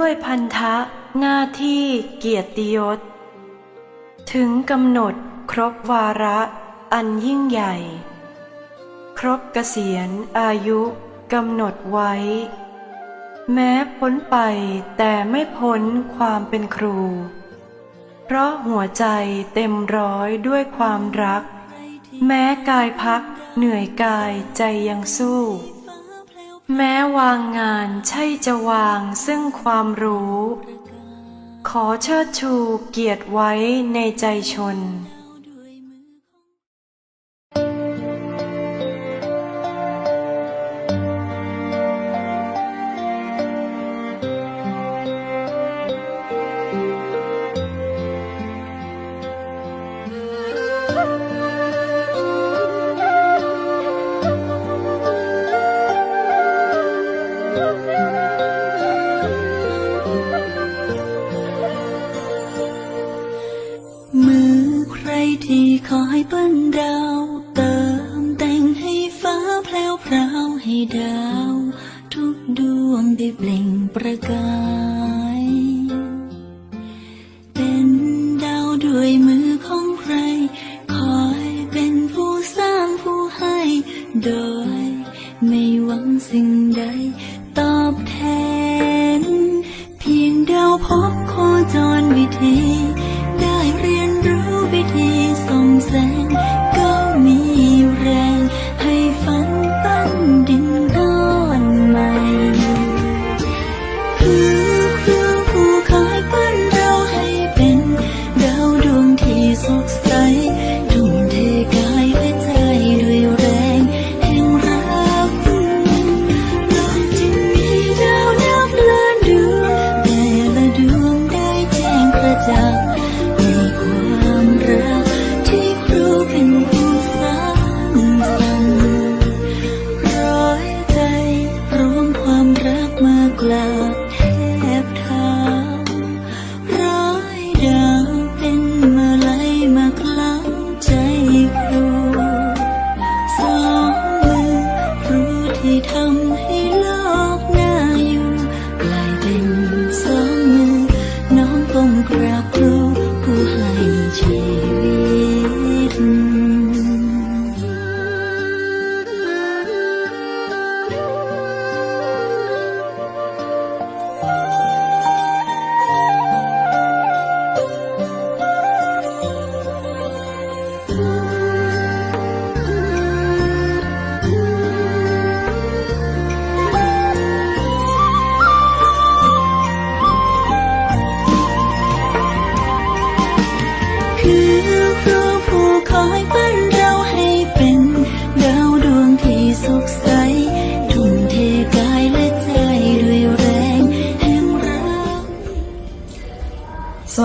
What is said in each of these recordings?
ด้วยพันธะหน้าที่เกียรติยศ ถึงกำหนดครบวาระอันยิ่งใหญ่ ครบเกษียณอายุกำหนดไว้ แม้พ้นไปแต่ไม่พ้นความเป็นครู เพราะหัวใจเต็มร้อยด้วยความรัก แม้กายพักเหนื่อยกายใจยังสู้ แม้วางงานใช่จะวางซึ่งความรู้ ขอเชิดชูเกียรติไว้ในใจชนาวเติมแต่งให้ฟ้าแพลวพราวให้ดาว ทุกดวงได้เปล่งประกาย เป็นดาวด้วยมือของใคร คอยเป็นผู้สร้างผู้ให้ โดยไม่หวังสิ่งใดตอบแทน เพียงดาวพบโคจรวิธี อ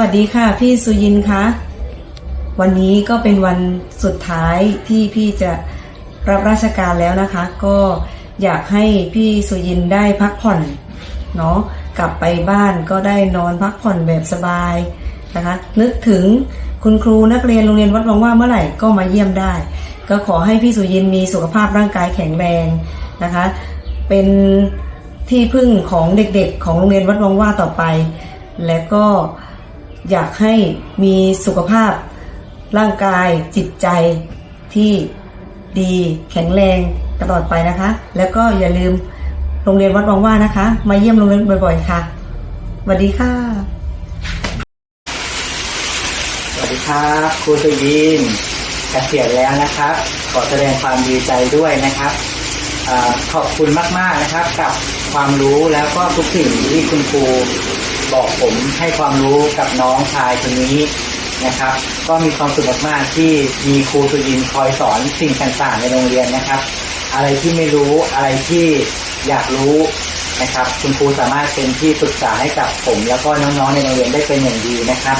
วัสดีค่ะ พี่สุยินคะวันนี้ก็เป็นวันสุดท้ายที่พี่จะรับราชการแล้วนะคะ ก็อยากให้พี่สุยินได้พักผ่อนเนาะกลับไปบ้านก็ได้นอนพักผ่อนแบบสบายนะคะ นึกถึงคุณครูนักเรียนโรงเรียนวัดวังว่าเมื่อไหร่ก็มาเยี่ยมได้ ก็ขอให้พี่สุยินมีสุขภาพร่างกายแข็งแรงนะคะ เป็นที่พึ่งของเด็กๆ ของโรงเรียนวัดวังว่าต่อไป และก็ อยากให้มีสุขภาพร่างกายจิตใจที่ดีแข็งแรงตลอดไปนะคะ แล้วก็อย่าลืมโรงเรียนวัดวังว่านะคะ มาเยี่ยมโรงเรียนบ่อยๆค่ะสวัสดีค่ะ สวัสดีครับครูสุยินเกษียณแล้วนะครับ ขอแสดงความดีใจด้วยนะครับอขอบคุณมากๆนะครับ กับความรู้แล้วก็ทุกสิ่งที่คุณครู บอกผมให้ความรู้กับน้องชายคนนี้นะครับ ก็มีความสุขมากๆที่มีครูสุยินคอยสอนสิ่งต่างๆในโรงเรียนนะครับ อะไรที่ไม่รู้อะไรที่อยากรู้นะครับ คุณครูสามารถเป็นที่ปรึกษาให้กับผม แล้วก็น้องๆในโรงเรียนได้เป็นอย่างดีนะครับ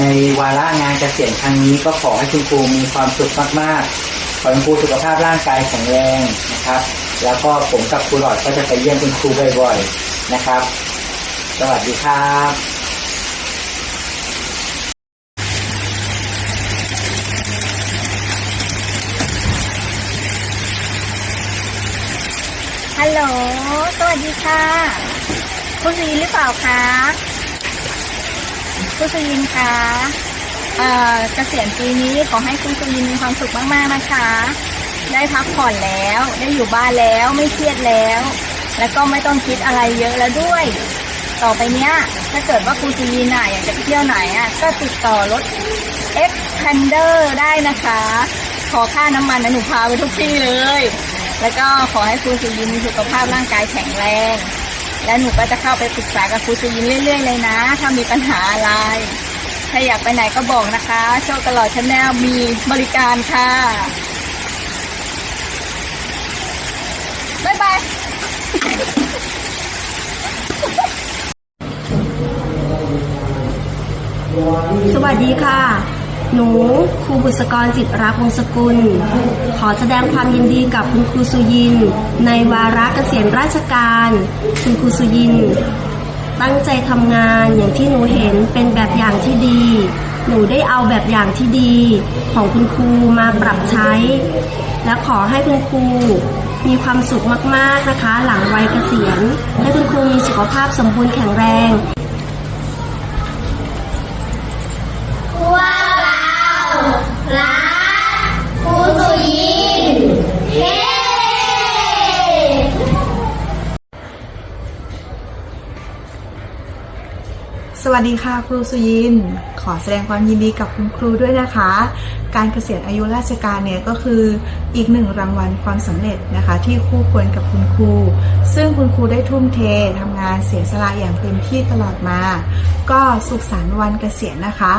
ในวาระงานเกษียณครั้งนี้ก็ขอให้คุณครูมีความสุขมากๆขอให้คุณครูสุขภาพร่างกายแข็งแรงนะครับ แล้วก็ผมกับครูหลอดก็จะไปเยี่ยมคุณครูบ่อยๆนะครับ สวัสดีครับฮัลโหล สวัสดีค่ะ คุณสุยินหรือเปล่าคะ คุณสุยินคะ เอ่อ เกษียณปีนี้ขอให้คุณสุยินมีความสุขมากๆนะคะ ได้พักผ่อนแล้ว ได้อยู่บ้านแล้ว ไม่เครียดแล้ว แล้วก็ไม่ต้องคิดอะไรเยอะแล้วด้วย ต่อไปเนี้ยถ้าเกิดว่าคุณสุยินอะอยากจะไปเที่ยวไหนอะก็ติดต่อรถ X Pander ได้นะคะ ขอค่าน้ำมันนะหนูพาไปทุกที่เลย แล้วก็ขอให้ครูสุยินมีสุขภาพร่างกายแข็งแรง และหนูก็จะเข้าไปปรึกษากับครูสุยินเรื่อย ๆ เลยนะ ถ้ามีปัญหาอะไร ถ้าอยากไปไหนก็บอกนะคะ โชคตลอดชาแนลมีบริการค่ะบ๊ายบาย สวัสดีค่ะ หนูครูบุษกรจิตรักวงศกุล ขอแสดงความยินดีกับคุณครูสุยิน ในวาระเกษียณราชการ คุณครูสุยิน ตั้งใจทำงานอย่างที่หนูเห็นเป็นแบบอย่างที่ดี หนูได้เอาแบบอย่างที่ดี ของคุณครูมาปรับใช้ และขอให้คุณครูมีความสุขมาก ๆ นะคะ หลังวัยเกษียณ ให้คุณครูมีสุขภาพสมบูรณ์แข็งแรง วัสดีค่ะครูสุยิน ขอแสดงความยินดีกับคุณครูด้วยนะคะ การเกษียณอายุราชการเนี่ยก็คืออีกหนึ่งรางวัลความสำเร็จนะคะ ที่คู่ควรกับคุณครู ซึ่งคุณครูได้ทุ่มเททำงานเสียสละอย่างเต็มที่ตลอดมา ก็สุขสันต์วันเกษียณนะคะ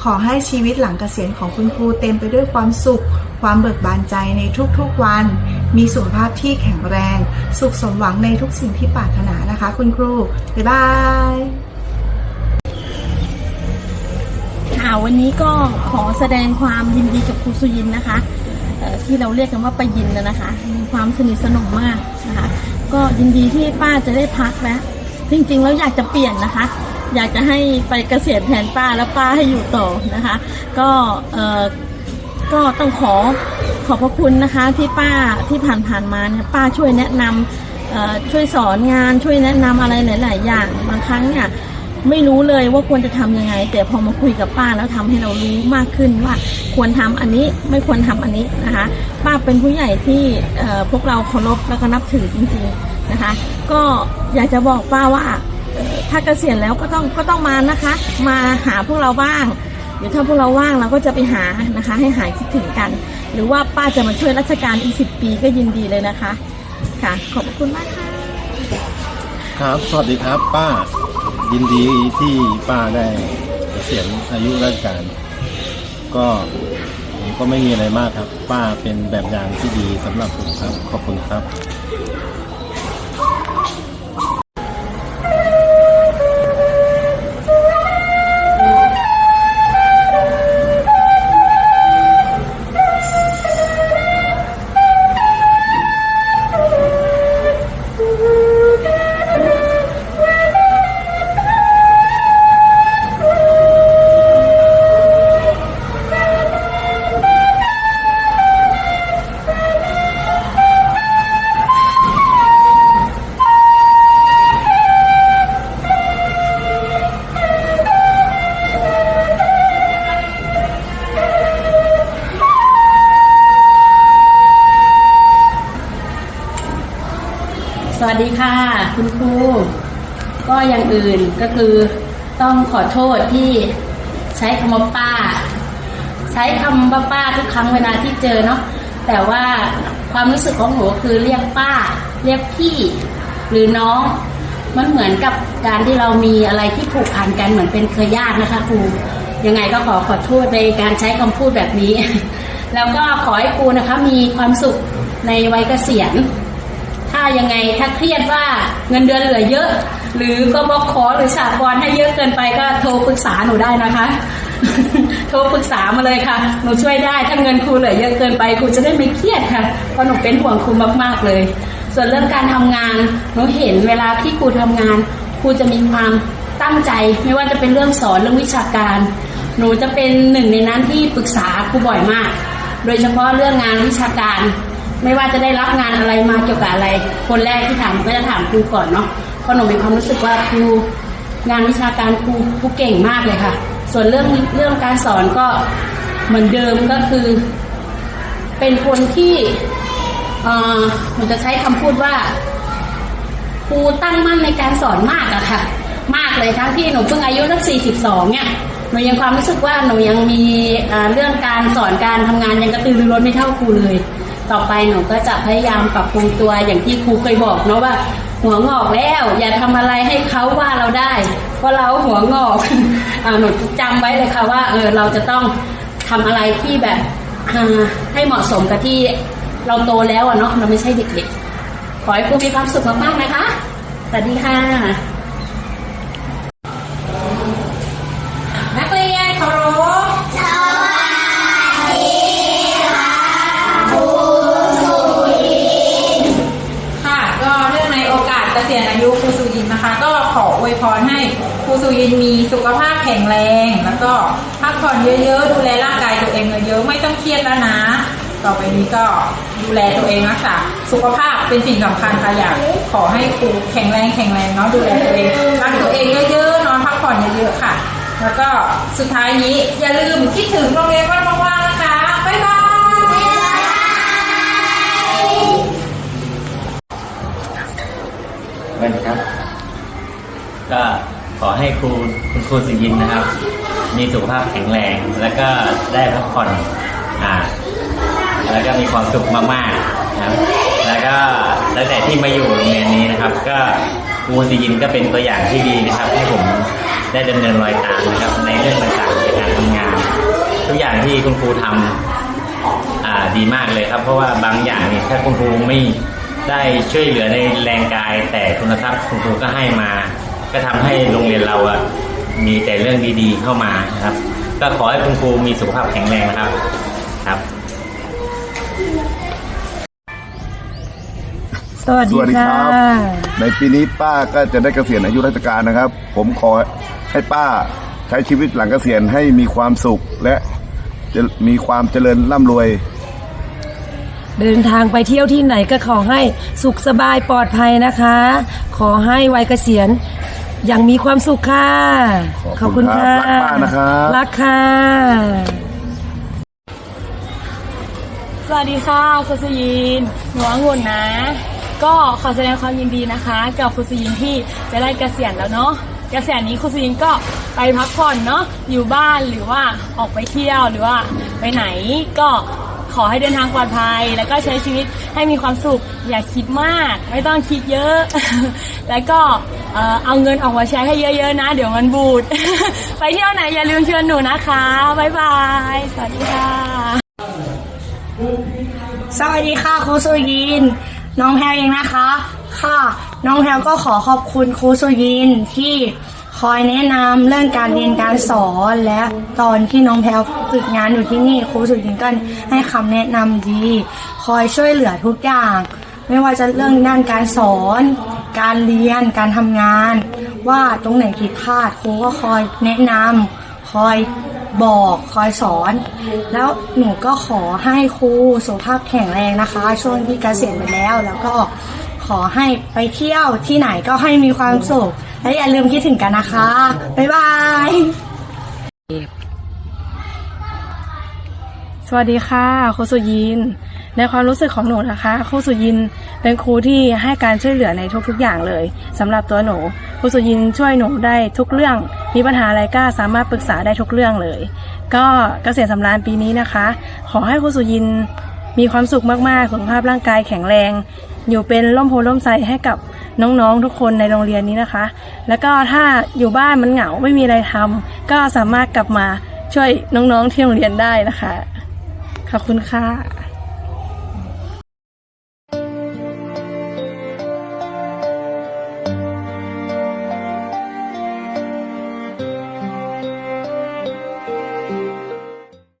ขอให้ชีวิตหลังเกษียณของคุณครูเต็มไปด้วยความสุข ความเบิกบานใจในทุกๆวัน มีสุขภาพที่แข็งแรง สุขสมหวังในทุกสิ่งที่ปรารถนานะคะ คุณครูบ๊ายบาย ค่ะวันนี้ก็ขอแสดงความยินดีกับครูสุยินนะคะที่เราเรียกกันว่าปายินนะนะคะ มีความสนิทสนมมากนะคะ ก็ยินดีที่ป้าจะได้พักแล้วจริงๆแล้วอยากจะเปลี่ยนนะคะ อยากจะให้ไปเกษียณแทนป้าแล้วป้าให้อยู่ต่อนะคะ ก็เออก็ต้องขอขอบพระคุณนะคะที่ป้าที่ผ่านๆมาเนี่ยป้าช่วยแนะนำช่วยสอนงานช่วยแนะนำอะไรหลาย ๆ อย่างบางครั้งเนี่ย ไม่รู้เลยว่าควรจะทำยังไง แต่พอมาคุยกับป้าแล้วทำให้เรารู้มากขึ้นว่าควรทำอันนี้ไม่ควรทำอันนี้นะคะ ป้าเป็นผู้ใหญ่ที่พวกเราเคารพแล้วก็นับถือจริงๆนะคะ ก็อยากจะบอกป้าว่าถ้าเกษียณแล้วก็ต้องก็ต้องมานะคะ มาหาพวกเราบ้างเดี๋ยวถ้าพวกเราว่างเราก็จะไปหานะคะ ให้หายคิดถึงกัน หรือว่าป้าจะมาช่วยราชการอีกสิบปีก็ยินดีเลยนะคะ ค่ะ ขอบคุณมากค่ะ ครับ สวัสดีครับป้า ยินดีที่ป้าได้เกษียณอายุราชการ ก็ผมก็ไม่มีอะไรมากครับ ป้าเป็นแบบอย่างที่ดีสำหรับผมครับ ขอบคุณครับางอื่นก็คือต้องขอโทษที่ใช้คำว่าป้า ใช้คำว่าป้าทุกครั้งเวลาที่เจอเนาะแต่ว่าความรู้สึกของหนูคือเรียกป้า เรียกพี่หรือน้องมันเหมือนกับการที่เรามีอะไรที่ผูกพันกันเหมือนเป็นเครือญาตินะคะครูยังไงก็ขอขอโทษในการใช้คำพูดแบบนี้ แล้วก็ขอให้ครูนะคะมีความสุขในวัยเกษียณ ยังไงถ้าเครียดว่าเงินเดือนเหลือเยอะ หรือกบขหรือสากลให้เยอะเกินไปก็โทรปรึกษาหนูได้นะคะ โทรปรึกษามาเลยค่ะหนูช่วยได้ถ้าเงินครูเหลือเยอะเกินไปครูจะได้ไม่เครียดค่ะเพราะหนูเป็นห่วงครูมากๆเลย ส่วนเรื่องการทำงานหนูเห็นเวลาที่ครูทำงานครูจะมีความตั้งใจไม่ว่าจะเป็นเรื่องสอนเรื่องวิชาการ หนูจะเป็นหนึ่งในนั้นที่ปรึกษาครูบ่อยมาก โดยเฉพาะเรื่องงานวิชาการ ไม่ว่าจะได้รับงานอะไรมาเกี่ยวกับอะไร คนแรกที่ถามก็จะถามครูก่อนเนาะเพราะหนูมีความรู้สึกว่าครูงานวิชาการครูครูเก่งมากเลยค่ะ ส่วนเรื่องเรื่องการสอนก็เหมือนเดิมก็คือ เป็นคนที่เอ่อหนูจะใช้คำพูดว่าครูตั้งมั่นในการสอนมากอะค่ะ มากเลยทั้งที่หนูเพิ่งอายุสักสี่สิบสองเนี่ยหนูยังความรู้สึกว่าหนูยังมีอ่าเรื่องการสอนการทำงานยังกระตือรือร้นไม่เท่าครูเลย ต่อไปหนูก็จะพยายามปรับปรุงตัวอย่างที่ครูเคยบอกเนาะว่า หัวงอกแล้ว อย่าทำอะไรให้เขาว่าเราได้เพราะเราหัวงอกอหนูจำไว้เลยค่ะว่าเออเราจะต้องทำอะไรที่แบบให้เหมาะสมกับที่เราโตแล้วอะเนาะเราไม่ใช่เด็กๆขอให้ครูมีความสุขมากๆนะคะสวัสดีค่ะ วยพรให้ครูสุยินมีสุขภาพแข็งแรง แล้วก็พักผ่อนเยอะๆ ดูแลร่างกายตัวเองเยอะๆ ไม่ต้องเครียดแล้วนะ ต่อไปนี้ก็ดูแลตัวเองรักษาสุขภาพเป็นสิ่งสำคัญค่ะอยากขอให้ครูแข็งแรงแข็งแรงเนาะดูแลตัวเองรักตัวเองเยอะๆนอนพักผ่อนเยอะๆค่ะ แล้วก็สุดท้ายนี้อย่าลืมคิดถึงโรงเรียน ครูสุยินนะครับ มีสุขภาพแข็งแรงแล้วก็ได้พักผ่อนอ่าแล้วก็มีความสุขมากๆนะครับ แล้วก็ตั้งแต่ที่มาอยู่โรงเรียนนี้นะครับ ก็ครูสุยินก็เป็นตัวอย่างที่ดีนะครับให้ผมได้ดำเนินรอยตามนะครับ ในเรื่องต่างๆในการทำงาน ทุกอย่างที่คุณครูทำอ่าดีมากเลยครับ เพราะว่าบางอย่างนี่ถ้าคุณครูไม่ได้ช่วยเหลือในแรงกาย แต่ทุนทรัพย์คุณครูก็ให้มา ก็ทำให้โรงเรียนเราอะ มีแต่เรื่องดีๆเข้ามานะครับ ก็ขอให้คุณครูมีสุขภาพแข็งแรงนะครับครับ สวัสสดีวัสดีคค่ะรับในปีนี้ป้าก็จะได้เกษียณอายุราชการนะครับ ผมขอให้ป้าใช้ชีวิตหลังเกษียณให้มีความสุขและจะมีความเจริญร่ำรวย เดินทางไปเที่ยวที่ไหนก็ขอให้สุขสบายปลอดภัยนะคะ ขอให้วัยเกษียณอ ย่างมีความสุขค่ะ ขอบคุณครับค่ะ รักป้านะครับรักค่ะ สวัสดีค่ะครูสุยินหนูองุ่นนะ ก็ขอแสดงความยินดีนะคะ กับครูสุยินที่จะได้เกษียณแล้วเนาะ เกษียณนี้ครูสุยินก็ไปพักผ่อนเนาะ อยู่บ้านหรือว่าออกไปเที่ยวหรือว่าไปไหนก็ ขอให้เดินทางปลอดภัย แล้วก็ใช้ชีวิตให้มีความสุข อย่าคิดมาก ไม่ต้องคิดเยอะ แล้วก็เอาเงินออกมาใช้ให้เยอะ ๆ นะ เดี๋ยวมันบูด ไปเที่ยวไหนอย่าลืมเชิญหนูนะคะบ๊ายบาย สวัสดีค่ะ สวัสดีค่ะครูสุยิน น้องแพลเองนะคะ ค่ะ น้องแพลก็ขอขอบคุณครูสุยินที่ คอยแนะนำเรื่องการเรียนการสอนและตอนที่น้องแพลฝึกงานอยู่ที่นี่ครูสุยินก็ให้คำแนะนำดี คอยช่วยเหลือทุกอย่าง ไม่ว่าจะเรื่องด้านการสอน การเรียนการทำงาน ว่าตรงไหนผิดพลาดครูก็คอยแนะนำคอยบอกคอยสอน แล้วหนูก็ขอให้ครูสุขภาพแข็งแรงนะคะ ช่วงที่เกษียณไปแล้ว แล้วก็ขอให้ไปเที่ยวที่ไหนก็ให้มีความสุข และอย่าลืมคิดถึงกันนะคะ บ๊ายบาย สวัสดีค่ะครูสุยิน ในความรู้สึกของหนูนะคะครูสุยินเป็นครูที่ให้การช่วยเหลือในทุกๆอย่างเลยสำหรับตัวหนูครูสุยินช่วยหนูได้ทุกเรื่อง มีปัญหาอะไรก็สามารถปรึกษาได้ทุกเรื่องเลย ก็เกษียณสำราญปีนี้นะคะ ขอให้ครูสุยินมีความสุขมากๆ สุขภาพร่างกายแข็งแรง อยู่เป็นร่มโพล่มไทรให้กับ น้องๆทุกคนในโรงเรียนนี้นะคะ แล้วก็ถ้าอยู่บ้านมันเหงาไม่มีอะไรทำก็สามารถกลับมาช่วยน้องๆที่โรงเรียนได้นะคะ ขอบคุณค่ะ